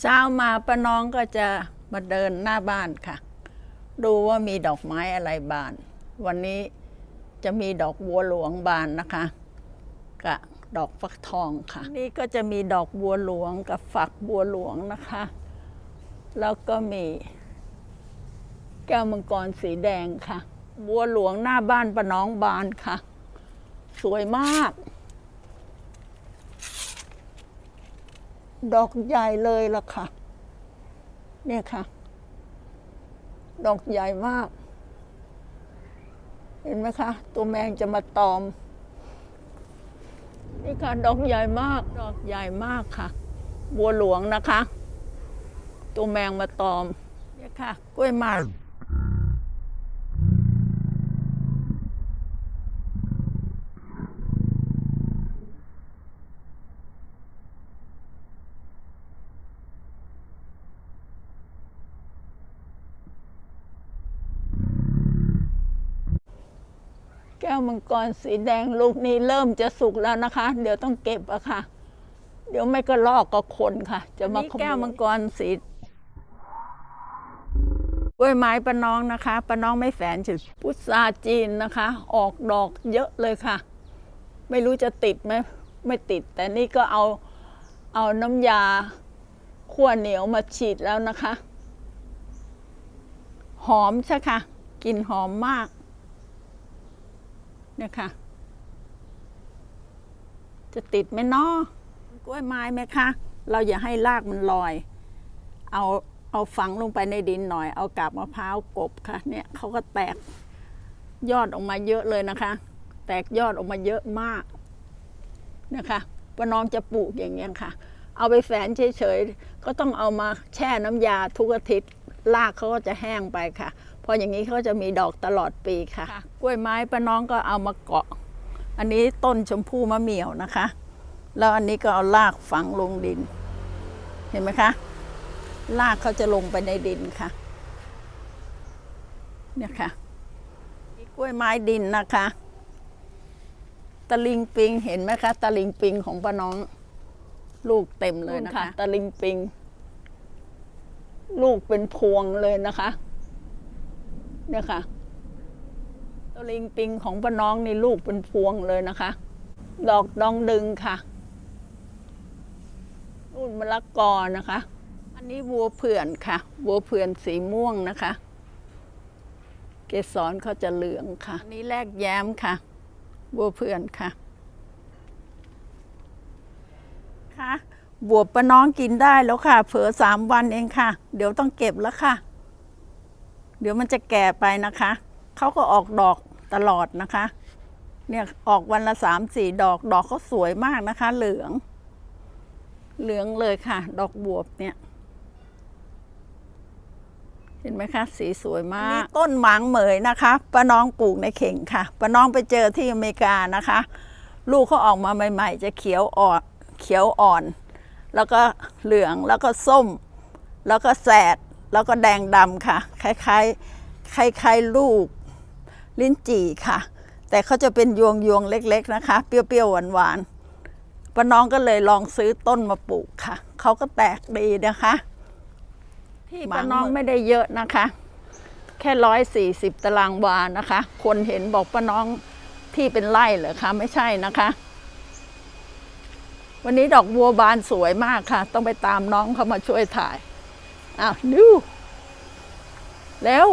เช้ามาป้าน้องก็จะมาเดินหน้าบ้านค่ะ ดูว่ามีดอกไม้อะไรบาน วันนี้จะมีดอกบัวหลวงบานนะคะกับดอกฟักทองค่ะ นี่ก็จะมีดอกบัวหลวงกับฝักบัวหลวงนะคะ แล้วก็มีแก้วมังกรสีแดงค่ะ บัวหลวงหน้าบ้านป้าน้องบานค่ะ สวยมาก ดอกใหญ่เลยล่ะค่ะ เนี่ยค่ะ ดอกใหญ่มาก เห็นไหมคะ ตัวแมงจะมาตอม นี่ค่ะ ดอกใหญ่มาก ดอกใหญ่มากค่ะ บัวหลวงนะคะ ตัวแมงมาตอม เนี่ยค่ะ กล้วยไม้ แก้วมังกรสีแดงลูกนี้เริ่มจะสุกแล้วนะคะ เดี๋ยวต้องเก็บอะค่ะ เดี๋ยวไม่ก็ลอกก็คนค่ะ จะมาแก้วมังกรสีกล้วยไม้ปะน้องนะคะปะน้องไม่แฝนฉดพุทราจีนนะคะ ออกดอกเยอะเลยค่ะ ไม่รู้จะติดไหมไม่ติด แต่นี่ก็เอาเอาน้ำยาขั้วเหนียวมาฉีดแล้วนะคะ หอมใช่ค่ะกลิ่นหอมมาก เนี่ยค่ะ จะติดไหมนาะกล้วยไม้ไหมคะ เราอย่าให้รากมันลอย เอาเอาฝังลงไปในดินหน่อย เอากาบมะพร้าวกบค่ะ เนี่ยเขาก็แตกยอดออกมาเยอะเลยนะคะ แตกยอดออกมาเยอะมากนะคะป้าน้องจะปลูกอย่างเงี้ยค่ะ เอาไปแฝนเฉยๆ ก็ต้องเอามาแช่น้ำยาทุกอาทิตย์รากเขาก็จะแห้งไปค่ะ พออย่างนี้เขาจะมีดอกตลอดปีค่ะ กล้วยไม้ป้าน้องก็เอามาเกาะ อันนี้ต้นชมพู่มะเหมี่ยวนะคะ แล้วอันนี้ก็เอารากฝังลงดิน เห็นไหมคะรากเขาจะลงไปในดินค่ะ เนี่ยค่ะนี่กล้วยไม้ดินนะคะตะลิงปิงเห็นไหมคะตะลิงปิงของป้าน้อง ลูกเต็มเลยนะคะ ตะลิงปิง ลูกเป็นพวงเลยนะคะ เนี่ยค่ะตะลิงปิงของป้าน้องนี่ลูกเป็นพวงเลยนะคะ ดอกดองดึงค่ะนู่นมะละกอนะคะ อันนี้วัวเผื่อนค่ะวัวเผื่อนสีม่วงนะคะ เกสรเขาจะเหลืองค่ะ อันนี้แลกแย้มค่ะ บัวเผื่อนค่ะ ค่ะ บวบป้าน้องกินได้แล้วค่ะ เผลอสามวันเองค่ะ เดี๋ยวต้องเก็บแล้วค่ะ เดี๋ยวมันจะแก่ไปนะคะ เขาก็ออกดอกตลอดนะคะ เนี่ยออกวันละสามสี่ดอก ดอกเขาสวยมากนะคะ เหลือง เหลืองเลยค่ะ ดอกบวบเนี่ย เห็นไหมคะ สีสวยมาก ต้นหมางเหมยนะคะป้าน้องปลูกในเข่งค่ะป้าน้องไปเจอที่อเมริกานะคะ ลูกเขาออกมาใหม่ ๆ จะเขียวอ่อนเขียวอ่อน แล้วก็เหลืองแล้วก็ส้ม แล้วก็แสด แล้วก็แดงดำค่ะ คล้ายๆคล้ายๆลูกลิ้นจี่ค่ะ แต่เขาจะเป็นยวงยวงๆเล็ก ๆนะคะ เปรี้ยวๆหวานๆป้าน้องก็เลยลองซื้อต้นมาปลูกค่ะ เขาก็แตกดีนะคะ ที่ป้าน้องไม่ได้เยอะนะคะ แค่ร้อยสี่สิบตารางวานะคะ คนเห็นบอกป้าน้องที่เป็นไร่เหรอคะไม่ใช่นะคะ วันนี้ดอกบัวบานสวยมากค่ะ ต้องไปตามน้องเขามาช่วยถ่าย อ้าวดูเร็ว